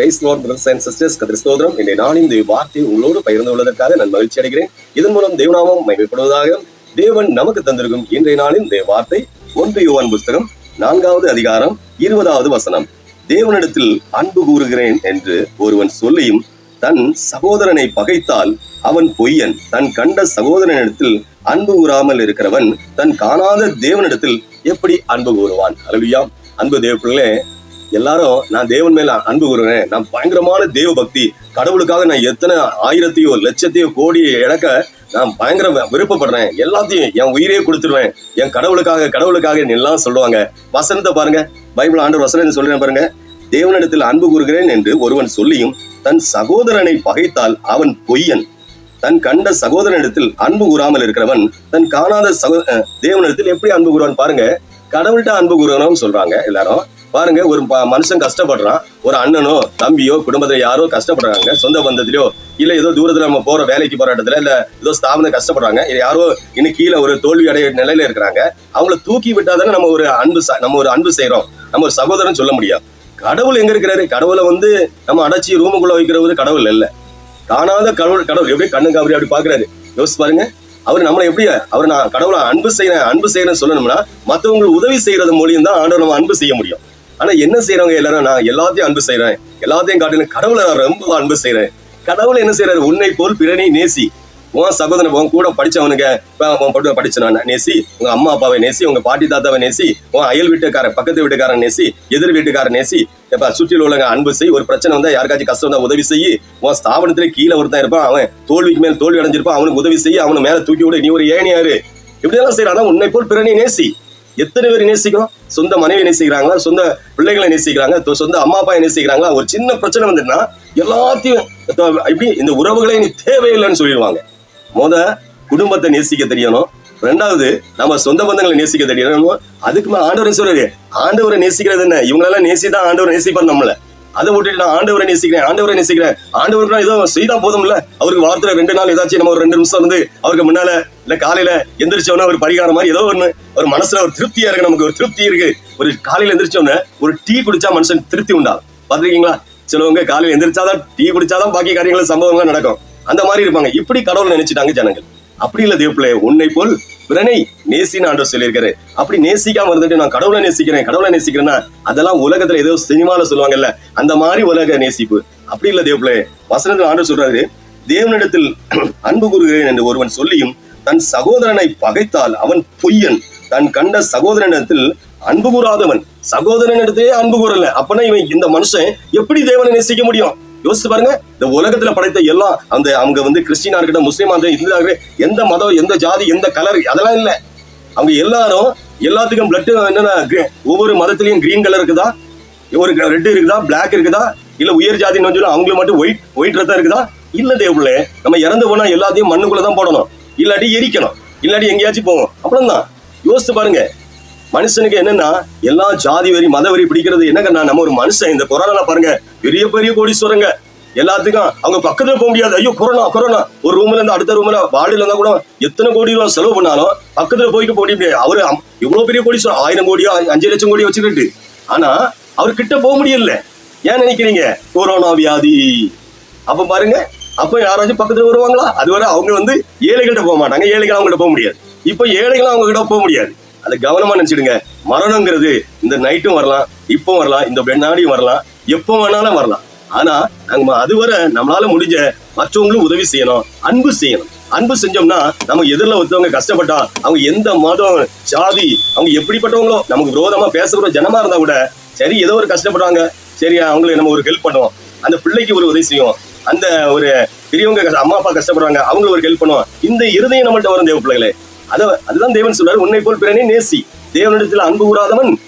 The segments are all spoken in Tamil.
Praise lord brothers and sisters கதிர கதிரஸ்தோதரம் இன்றைய நாளின் தேவ வார்த்தை உங்களோடு பகிர்ந்து கொள்வதற்காக நான் மகிழ்ச்சி அடைகிறேன். இதன் மூலம் தேவநாமம் மகிமைப்படுவதாக தேவன் நமக்கு தந்திருக்கும் இன்றைய நாளின் தேவ வார்த்தை. ஒன்று யோவான் புஸ்தகம் நான்காவது அதிகாரம் இருபதாவது வசனம். தேவனிடத்தில் அன்பு கூறுகிறேன் என்று ஒருவன் சொல்லியும் தன் சகோதரனை பகைத்தால் அவன் பொய்யன். தன் கண்ட சகோதரனிடத்தில் அன்பு கூறாமல் இருக்கிறவன் தன் காணாத தேவனிடத்தில் எப்படி அன்பு கூறுவான்? அலுவியாம் அன்பு தேவப்பிள்ளை எல்லாரும் நான் தேவன் மேல அன்பு கூறுறேன் நான் பயங்கரமான தேவ பக்தி. கடவுளுக்காக நான் எத்தனை ஆயிரத்தையோ லட்சத்தையோ கோடியை இழக்க நான் பயங்கர விருப்பப்படுறேன். எல்லாத்தையும் என் உயிரையே கொடுத்துருவேன். என் கடவுளுக்காக கடவுளுக்காக எல்லாம் சொல்லுவாங்க. வசனத்தை பாருங்க. பைபிள் ஆண்டு வசனம் சொல்றேன் பாருங்க? தேவனிடத்தில் அன்பு கூறுகிறேன் என்று ஒருவன் சொல்லியும் தன் சகோதரனை பகைத்தால் அவன் பொய்யன். தன் கண்ட சகோதரனிடத்தில் அன்பு கூறாமல் இருக்கிறவன் தன் காணாத சகோ தேவனிடத்தில் எப்படி அன்பு கூறுவான் பாருங்க. கடவுள்கிட்ட அன்பு கூறணும்னு சொல்றாங்க எல்லாரும். பாருங்க ஒரு ப- மனுஷன் கஷ்டப்படுறான். ஒரு அண்ணனோ தம்பியோ குடும்பத்துல யாரோ கஷ்டப்படுறாங்க சொந்த பந்தத்திலோ இல்ல ஏதோ தூரத்துல நம்ம போற வேலைக்கு போற இடத்துல ஏதோ ஸ்தாபனம் கஷ்டப்படுறாங்க இல்லை யாரோ இன்னும் கீழே ஒரு தோல்வி அடைய நிலையில இருக்கிறாங்க அவங்கள தூக்கி விட்டாதானே நம்ம ஒரு அன்பு நம்ம ஒரு அன்பு செய்கிறோம் நம்ம ஒரு சகோதரன் சொல்ல முடியும் கடவுள் எங்க இருக்கிறாரு? கடவுளை வந்து நம்ம அடைச்சி ரூமுக்குள்ள வைக்கிறவரு கடவுள் இல்ல. காணாத கடவுள் கடவுள் எப்படி கண்ணுக்கு அப்படி அப்படி பாக்குறாரு? யோசிச்சு பாருங்க. அவர் நம்மளை எப்படி அவர் நான் கடவுளை அன்பு செய்யறேன் அன்பு செய்யறேன்னு சொல்லணும்னா மற்றவங்களுக்கு உதவி செய்யறது மூலியம் தான் ஆண்டவர் நம்ம அன்பு செய்ய முடியும். ஆனா என்ன செய்யறவங்க எல்லாரும்? நான் எல்லாத்தையும் அன்பு செய்யறேன் எல்லாத்தையும் காட்டிலும் கடவுளை நான் ரொம்ப அன்பு செய்யறேன் கடவுள் என்ன செய்யறாரு உன்னை போல் பிறனை நேசி. உன் சகோதரன் உன் கூட படிச்சவனுங்க உன் பட்டு படிச்சவன் நேசி. உங்க அம்மா அப்பாவை நேசி. உங்க பாட்டி தாத்தாவை நேசி. உன் அயல் வீட்டுக்காரன் பக்கத்து வீட்டுக்காரன் நேசி. எதிர் வீட்டுக்காரன் நேசி. இப்ப சுற்றில் உள்ளவங்க அன்பு செய். ஒரு பிரச்சனை வந்தா யாருக்காச்சும் கஷ்டம் வந்தா உதவி செய்ய உன் ஸ்தாபனத்திலே கீழே ஒருத்தன் இருப்பான். அவன் தோல்விக்கு மேல் தோல்வி அடைஞ்சிருப்பான். அவனுக்கு உதவி செய்ய அவனை மேல தூக்கி விடு. நீ ஒரு ஏணியாரு. இப்படியெல்லாம் செய்யறான் உன்னை போல் பிறனை நேசி. எத்தனை பேர் நேசிக்கிறோம்? சொந்த மனைவி நேசிக்கிறாங்களா? சொந்த பிள்ளைகளை நேசிக்கிறாங்க? சொந்த அம்மா அப்பா நேசிக்கிறாங்களா? ஒரு சின்ன பிரச்சனை வந்துட்டுனா எல்லாத்தையும் இப்படி இந்த உறவுகளே நீ தேவையில்லைன்னு சொல்லிடுவாங்க. முத குடும்பத்தை நேசிக்க தெரியணும். ரெண்டாவது நம்ம சொந்த பந்தங்களை நேசிக்க தெரியணும். அதுக்கு ஆண்டவரை சொல்றாரு? ஆண்டவரை நேசிக்கிறது என்ன? இவங்களெல்லாம் நேசிதான் ஆண்டவரை நேசிப்பார் நம்மளை. அதை விட்டுட்டு நான் ஆண்டவரை நேசிக்கிறேன் ஆண்டவரை நேசிக்கிறேன். ஆண்டவருக்கு நான் ஏதோ செய்தா போதும்ல. அவருக்கு வாரத்துல ரெண்டு நாள் ஏதாச்சும் நம்ம ஒரு ரெண்டு நிமிஷம் வந்து அவருக்கு முன்னால இல்ல காலையில எந்திரிச்சோன்னா ஒரு பரிகாரம் மாதிரி ஏதோ ஒண்ணு. ஒரு மனசுல ஒரு திருப்தியா இருக்கு நமக்கு ஒரு திருப்தி இருக்கு. ஒரு காலையில எந்திரிச்சோன்னு ஒரு டீ குடிச்சா மனுஷன் திருப்தி உண்டாகும் பாத்துருக்கீங்களா சிலவங்க காலையில எந்திரிச்சாதான் டீ குடிச்சாதான் பாக்கி காரியங்கள் சம்பவங்கள் நடக்கும். அந்த மாதிரி இருப்பாங்க. இப்படி கடவுள் நினைச்சிட்டாங்க ஜனங்கள். அப்படி இல்ல தேவப்பிள்ளைய உன்னை போல் பிறனை நேசின்னு ஆண்டவர் சொல்லியிருக்காரு. அப்படி நேசிக்காம இருந்துட்டு நான் கடவுளை நேசிக்கிறேன் கடவுளை நேசிக்கிறேன்னா அதெல்லாம் உலகத்துல ஏதோ சினிமால சொல்லுவாங்கல்ல அந்த மாதிரி உலக நேசிப்பு. அப்படி இல்ல தேவப்பிள்ளை வசனத்தில் ஆண்டவர் சொல்றாரு தேவனிடத்தில் அன்பு கூறுகிறேன் என்று ஒருவன் சொல்லியும் தன் சகோதரனை பகைத்தால் அவன் பொய்யன். தன் கண்ட சகோதரனிடத்தில் அன்பு கூறாதவன். சகோதரனிடத்திலே அன்பு கூறல அப்பனா இவன் இந்த மனுஷன் எப்படி தேவனை நேசிக்க முடியும்? யோசிச்சு பாருங்க இந்த உலகத்துல படைத்த எல்லாம் அந்த அவங்க வந்து கிறிஸ்டினா இருக்கட்டும் முஸ்லீமா இருக்கட்டும் இந்தியா இருக்கட்டும் எந்த மதம் எந்த ஜாதி எந்த கலர் அதெல்லாம் இல்லை. அவங்க எல்லாரும் எல்லாத்துக்கும் பிளட் என்னன்னா ஒவ்வொரு மதத்திலையும் கிரீன் கலர் இருக்குதா? ஒரு ரெட் இருக்குதா? பிளாக் இருக்குதா? இல்ல உயர் ஜாதின்னு சொல்லி அவங்களுக்கு மட்டும் ஒயிட் ஒயிட் ரத்தம் இருக்குதா? இல்ல தேவப்பிள்ளை நம்ம இறந்து போனா எல்லாத்தையும் மண்ணுக்குள்ள தான் போடணும். இல்லாட்டி எரிக்கணும். இல்லாட்டி எங்கேயாச்சும் போவோம் அப்புறம் தான் யோசிச்சு பாருங்க மனுஷனுக்கு என்னன்னா எல்லா ஜாதி வரி மத வரி பிடிக்கிறது என்னங்க நம்ம ஒரு மனுஷன். இந்த கொரோனா பாருங்க. பெரிய பெரிய கோடீஸ்வரங்க. எல்லாத்துக்கும் அவங்க பக்கத்துல போக முடியாது. ஐயோ கொரோனா கொரோனா ஒரு ரூம்ல இருந்து அடுத்த ரூம்ல வார்டுல இருந்தா கூட எத்தனை கோடி ரூபா செலவு பண்ணாலும் பக்கத்துல போய்க்கு போட முடியாது. அவரு இவ்வளவு பெரிய கோடீஸ்வரர் ஆயிரம் கோடியோ அஞ்சு லட்சம் கோடி வச்சுக்கிட்டு. ஆனா அவர் கிட்ட போக முடியல. ஏன் நினைக்கிறீங்க? கொரோனா வியாதி. அப்ப பாருங்க. அப்ப யாராச்சும் பக்கத்துல வருவாங்களா? அதுவரை அவங்க வந்து ஏழைகள்கிட்ட போக மாட்டாங்க. ஏழைகள் அவங்ககிட்ட போக முடியாது. இப்ப ஏழைகள் அவங்க கிட்ட போக முடியாது. அதை கவனமா நினைச்சிடுங்க. மரணங்கிறது இந்த நைட்டும் வரலாம் இப்போ வரலாம் இந்த பெண்ணாடியும் வரலாம் எப்போ வேணாலும் வரலாம். ஆனா நம்ம அதுவரை நம்மளால முடிஞ்ச மற்றவங்களும் உதவி செய்யணும் அன்பு செய்யணும். அன்பு செஞ்சோம்னா நம்ம எதிரில் ஒருத்தவங்க கஷ்டப்பட்டா அவங்க எந்த மதம் ஜாதி அவங்க எப்படிப்பட்டவங்களோ நமக்கு விரோதமா பேசக்கூட ஜனமா இருந்தா கூட சரி ஏதோ ஒரு கஷ்டப்படுறாங்க சரி அவங்களுக்கு நம்ம ஒரு ஹெல்ப் பண்ணுவோம். அந்த பிள்ளைக்கு ஒரு உதவி செய்வோம். அந்த ஒரு பெரியவங்க அம்மா அப்பா கஷ்டப்படுறாங்க அவங்களுக்கு ஒரு ஹெல்ப் பண்ணுவோம். இந்த இருதயம் நம்மள்ட்ட வரும் தேவ பிள்ளைகளே. அத அதுதான் தேவன் சொல்றாரு உன்னை போல் பிறனே நேசி. தேவனிடத்தில் அன்பு கூறாதவன்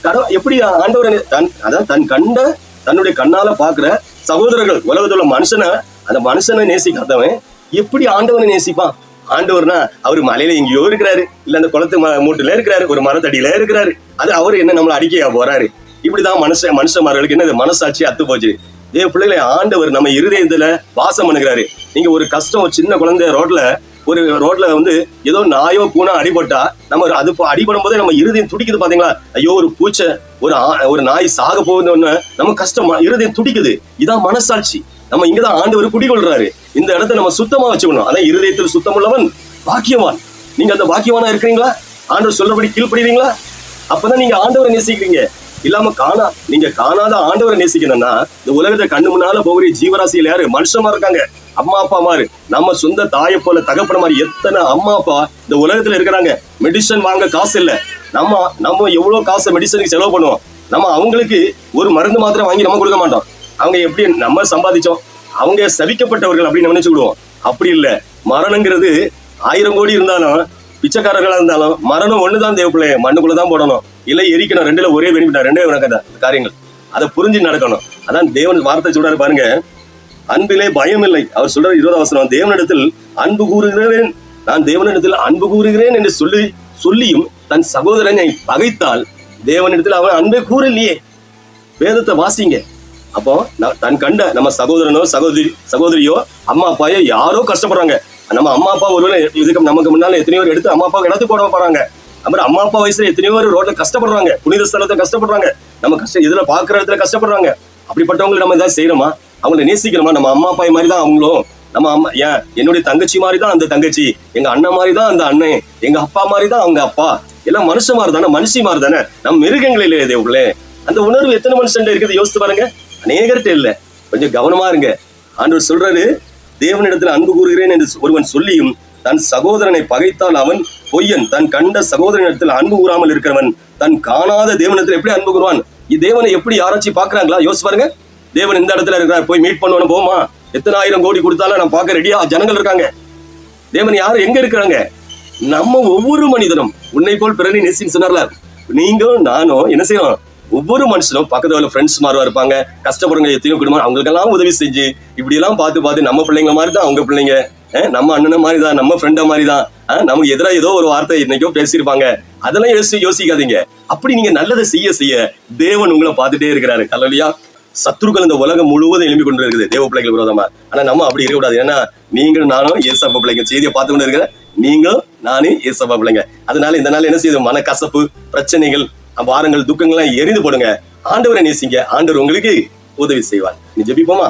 கடவுள் எப்படி ஆண்டவரை தன் அதான் தன் கண்ட தன்னுடைய கண்ணால பாக்குற சகோதரர்கள் உலகத்துல உள்ள மனுஷனை அந்த மனுஷனை நேசிக்காதவன் எப்படி ஆண்டவனை நேசிப்பான்? ஆண்டவர்னா அவர் மலையில எங்கேயோ இருக்கிறாரு இல்ல அந்த குளத்து ம- மூட்டுல இருக்கிறாரு ஒரு மரத்தடியில இருக்கிறாரு. அது அவர் என்ன நம்மளை அடிக்கையா போறாரு? இப்படிதான் மனுஷன் மனுஷமார்களுக்கு என்ன மனசாட்சி அத்து போச்சு. ஏ பிள்ளைகளை ஆண்டவர் நம்ம இருதயத்துல வாசம் பண்ணுகிறாரு. நீங்க ஒரு கஷ்டம் ஒரு சின்ன குழந்தை ரோட்ல ஒரு ரோட்ல வந்து ஏதோ நாயோ பூனா அடிபட்டா நம்ம அது இப்போ அடிபடும் போதே நம்ம இருதயம் துடிக்குது பாத்தீங்களா? ஐயோ ஒரு பூச்சை ஒரு ஆ- ஒரு நாய் சாக போகுதுன்னு நம்ம கஷ்டமா இருதயம் துடிக்குது. இதான் மனசாட்சி. நம்ம இங்கதான் ஆண்டவர் குடிகொள்றாரு. இந்த இடத்த நம்ம சுத்தமா வச்சுக்கணும். அதான் இருதயத்தில் சுத்தமுள்ளவன் பாக்கியவான். நீங்க அந்த பாக்கியவானா இருக்கிறீங்களா? ஆண்டவர் சொல்றபடி கீழ்படுவீங்களா அப்பதான் நீங்க ஆண்டவரை நேசிக்கிறீங்க. இல்லாம காணா நீங்க காணாத ஆண்டவரை நேசிக்கணும்னா இந்த உலகத்தை கண்ணு முன்னால போகிற ஜீவராசிகள் யாரு? மனுஷமா இருக்காங்க. அம்மா அப்பா மாதிரி. நம்ம சொந்த தாயை போல தகப்பன மாதிரி எத்தனை அம்மா அப்பா இந்த உலகத்துல இருக்கிறாங்க. மெடிசன் வாங்க காசு இல்ல. நம்ம நம்ம எவ்வளவு காசு மெடிசனுக்கு செலவு பண்ணுவோம்? நம்ம அவங்களுக்கு ஒரு மருந்து மாத்திரம் வாங்கி நம்ம கொடுக்க மாட்டோம். அவங்க எப்படி நம்ம சம்பாதிச்சோம்? அவங்க சவிக்கப்பட்டவர்கள் அப்படின்னு நினைச்சுக்கிடுவோம். அப்படி இல்லை. மரணங்கிறது ஆயிரம் கோடி இருந்தாலும் பிச்சைக்காரர்களா இருந்தாலும் மரணம் ஒண்ணுதான் தேவைப்பிள்ளைய மண்ணுக்குள்ளே தான் போடணும். இல்லை எரிக்கணும் ரெண்டுல ஒரே பெனிஃபிட் ரெண்டே நடக்காத காரியங்கள். அதை புரிஞ்சு நடக்கணும். அதான் தேவன் வார்த்தை சொல்றாரு பாருங்க. அன்பிலே பயம் இல்லை அவர் சொல்ற இருபது அவசரம் தேவனிடத்தில் அன்பு கூறுகிறேன். நான் தேவனிடத்தில் அன்பு கூறுகிறேன் என்று சொல்லி சொல்லியும் தன் சகோதரனை பகைத்தால் தேவனிடத்தில் அவன் அன்பே கூறலையே. வேதத்தை வாசிங்க. அப்போ தன் கண்ட நம்ம சகோதரனோ சகோதரி சகோதரியோ அம்மா அப்பாயோ யாரோ கஷ்டப்படுறாங்க. நம்ம அம்மா அப்பா ஒருவேளை இதுக்கு நமக்கு முன்னால எத்தனையோ எடுத்து அம்மா அப்பா இடத்து போட போறாங்க. அப்புறம் அம்மா அப்பா வயசுல எத்தனையோ பேர் ரோட்ல கஷ்டப்படுறாங்க. புனித ஸ்தலத்தை கஷ்டப்படுறாங்க. நம்ம கஷ்டம் இதுல பாக்குற இடத்துல கஷ்டப்படுறாங்க. அப்படிப்பட்டவங்களை நம்ம ஏதாவது செய்யறோமா அவங்களை நேசிக்கிறோமா நம்ம அம்மா அப்பா மாதிரி தான் அவங்களும். நம்ம அம்மா ஏன்? என்னுடைய தங்கச்சி மாதிரி தான் அந்த தங்கச்சி. எங்க அண்ணன் மாதிரி தான் அந்த அண்ணன். எங்க அப்பா மாதிரி தான் அவங்க அப்பா. எல்லாம் மனுஷன் மாதிரி தானே மனுஷி மாதிரி தானே நம்ம மிருகங்கள் இல்லையே உள்ளே அந்த உணர்வு எத்தனை மனுஷன் இருக்குது? யோசித்து பாருங்க. அநேகர்கிட்ட இல்ல. கொஞ்சம் கவனமா இருங்க. ஆண்டவர் சொல்றாரு தேவனிடத்தில் அன்பு கூறுகிறேன் என்று ஒருவன் சொல்லியும் தன் சகோதரனை பகைத்தால் அவன் பொய்யன் தன் கண்ட சகோதரனிடத்தில் அன்பு கூறாமல் இருக்கிறவன் தன் காணாத தேவனத்தில் எப்படி அன்பு கூறுவான்? தேவனை எப்படி யாராச்சும் பாக்குறாங்களா யோசிச்சு பாருங்க. தேவன் இந்த இடத்துல இருக்கிறார். போய் மீட் பண்ணுவோம் போமா எத்தனை ஆயிரம் கோடி கொடுத்தாலும் நான் பார்க்க ரெடியா ஜனங்கள் இருக்காங்க. தேவன் யார்? எங்க இருக்கிறாங்க? நம்ம ஒவ்வொரு மனிதனும். உன்னை போல் பிறனை நேசின்னு சொன்னார்ல. நீங்களும் நானும் என்ன செய்யணும்? ஒவ்வொரு மனுஷனும் பக்கத்துல உள்ள ஃப்ரெண்ட்ஸ் மாதிரி இருப்பாங்க. கஷ்டப்படுறவங்க எத்தனையோ குடும்பம் அவங்களுக்கெல்லாம் உதவி செஞ்சு இப்படி எல்லாம் பார்த்து பார்த்து நம்ம பிள்ளைங்க மாதிரி தான் அவங்க பிள்ளைங்க. நம்ம அண்ணனை மாதிரி தான் நம்ம ஃப்ரெண்டை மாதிரி தான் நமக்கு எதிராக ஏதோ ஒரு வார்த்தை இன்னைக்கோ பேசியிருப்பாங்க. அதெல்லாம் யோசி யோசிக்காதீங்க. அப்படி நீங்க நல்லதை செய்ய செய்ய தேவன் உங்களை பார்த்துட்டே இருக்கிறாரு. கலவியா சத்துருக்கள் இந்த உலகம் முழுவதும் எழுப்பி கொண்டு இருக்குது தேவ பிள்ளைகள் விரோதமா. ஆனா நம்ம அப்படி இருக்கக்கூடாது. ஏன்னா நீங்களும் நானும் ஏசப்பா பிள்ளைங்க. செய்தியை பார்த்து கொண்டு இருக்கிற நீங்களும் நானும் ஏசப்பா பிள்ளைங்க. அதனால இந்த நாள் என்ன செய்யுது? மனக்கசப்பு பிரச்சனைகள் வாரங்கள் துக்கங்கள்லாம் எரிந்து போடுங்க. ஆண்டவரை நேசிங்க. ஆண்டவர் உங்களுக்கு உதவி செய்வார். நீ ஜெபிப்போமா?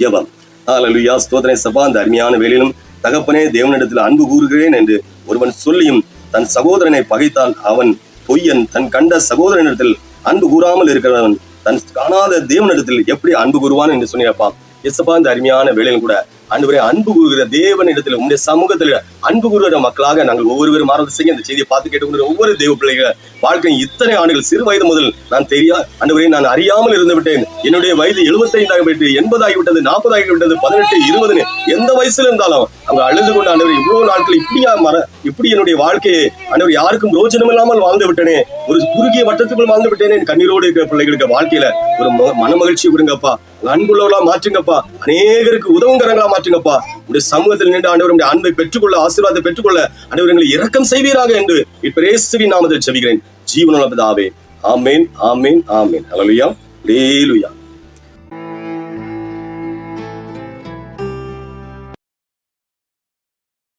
ஜெபம். ஹாலலுயா ஸ்தோதனை சபா அந்த அருமையான வேலையிலும் தகப்பனே தேவனிடத்தில் அன்பு கூறுகிறேன் என்று ஒருவன் சொல்லியும் தன் சகோதரனை பகைத்தால் அவன் பொய்யன். தன் கண்ட சகோதரனிடத்தில் அன்பு கூறாமல் இருக்கிறவன் தன் காணாத தேவனிடத்தில் எப்படி அன்பு கூறுவான் என்று சொன்னியப்பா எசப்பா இந்த அருமையான வேலையிலும் கூட அன்புரை அன்பு கூறுகிற தேவனிடத்தில் உங்களுடைய சமூகத்தில் அன்பு கூறுகிற மக்களாக நாங்கள் ஒவ்வொருவரும் மாறுவது செய்ய இந்த செய்தியை பார்த்து கேட்டுக்கொண்டு ஒவ்வொரு தேவ பிள்ளைகள் வாழ்க்கை இத்தனை ஆண்டுகள் சிறு வயது முதல் நான் தெரியா அன்றுவரை நான் அறியாமல் இருந்து விட்டேன். என்னுடைய வயது 75 ஆகிவிட்டு எண்பது நாற்பதாகிவிட்டது பதினெட்டு இருபதுன்னு எந்த வயசுல இருந்தாலும் அவங்க அழுது கொண்டு ஆண்டவர் இவ்வளவு நாட்கள் இப்படியா மர இப்படி என்னுடைய வாழ்க்கையை அன்றுவர் யாருக்கும் ரோஜனம் இல்லாமல் வாழ்ந்து விட்டனே ஒரு குறுகிய வட்டத்துக்குள் வாழ்ந்து விட்டேனே என் கண்ணீரோடு இருக்கிற பிள்ளைகளுக்கு வாழ்க்கையில ஒரு ம- மன மகிழ்ச்சி கொடுங்கப்பா அன்புள்ளவர்களா மாற்றுங்கப்பா. அநேகருக்கு உதவுங்கரங்களா மாற்றுங்கப்பா. உடைய சமூகத்தில் நின்று ஆண்டவர் அன்பை பெற்றுக்கொள்ள ஆசீர்வாதத்தை பெற்றுக்கொள்ள ஆண்டவர் இரக்கம் செய்வீராக என்று இப்ப இயேசுவின் நாமத்தில் செவிகிறேன் ஜீவனுள்ள பிதாவே. ஆமேன் ஆமேன் ஆமேன். ஹalleluya லேலுயா